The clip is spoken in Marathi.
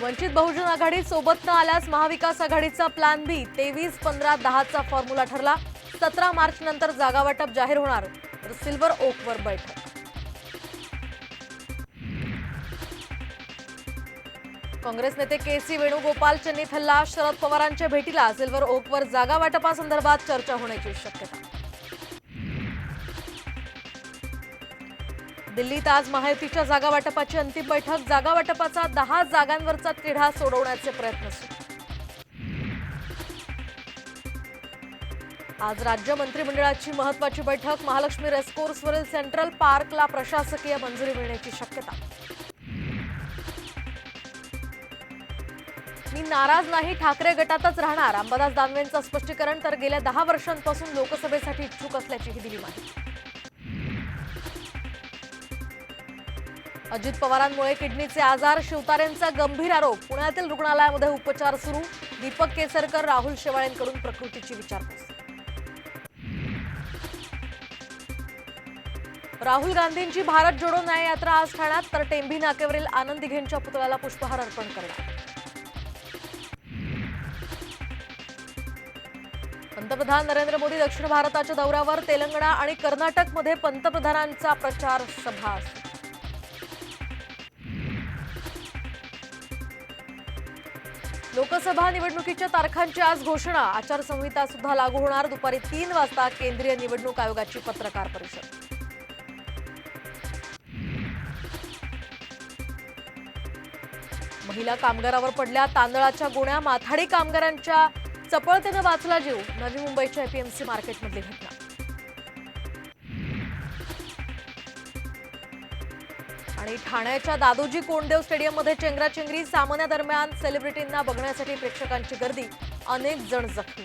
वंचित बहुजन आघाडी सोबत न आल्यास महाविकास आघाडीचा प्लॅन बी तेवीस पंधरा दहाचा फॉर्म्युला ठरला. सतरा मार्च नंतर जागा वाटप जाहीर होणार. तर सिल्वर ओकवर बैठक. काँग्रेस नेते के सी वेणुगोपाल चन्नीत हल्ला शरद पवारांच्या भेटीला सिल्वर ओकवर जागा वाटपासंदर्भात चर्चा होण्याची शक्यता. दिल्लीत आज महायुतीच्या जागा वाटपाची अंतिम बैठक. जागा वाटपाचा दहा जागांवरचा तिढा सोडवण्याचे प्रयत्न सुरू. आज राज्य मंत्रिमंडळाची महत्वाची बैठक. महालक्ष्मी रेसकोर्सवरील सेंट्रल पार्कला प्रशासकीय मंजुरी मिळण्याची शक्यता. मी नाराज नाही ठाकरे गटातच राहणार. अंबादास दानवेंचं स्पष्टीकरण तर गेल्या दहा वर्षांपासून लोकसभेसाठी इच्छुक असल्याचीही दिली माहिती. अजित पवारांमुळे किडनीचे आजार शिवतारेंचा गंभीर आरोप. पुण्यातील रुग्णालयामध्ये उपचार सुरू. दीपक केसरकर राहुल शेवाळेंकडून प्रकृतीची विचारपूस. राहुल गांधींची भारत जोडो न्याय यात्रा आज ठाण्यात तर टेंभी नाक्यावरील आनंद दिघेंच्या पुतळ्याला पुष्पहार अर्पण करणार पंतप्रधान नरेंद्र मोदी दक्षिण भारताच्या दौऱ्यावर तेलंगणा आणि कर्नाटकमध्ये पंतप्रधानांचा प्रचार सभा. लोकसभा निवडणुकीच्या तारखांची आज घोषणा. आचारसंहिता सुद्धा लागू होणार. दुपारी तीन वाजता केंद्रीय निवडणूक आयोगाची पत्रकार परिषद. महिला कामगारावर पडल्या तांदळाच्या गोण्या. माथाडी कामगारांच्या चपळतेनं वाचला जीव. नवी मुंबईच्या एपीएमसी मार्केटमधली घटना. आणि ठाण्याच्या दादोजी कोंडदेव स्टेडियममध्ये चेंगराचेंगरी सामन्यादरम्यान सेलिब्रिटींना बघण्यासाठी प्रेक्षकांची गर्दी. अनेक जण जखमी.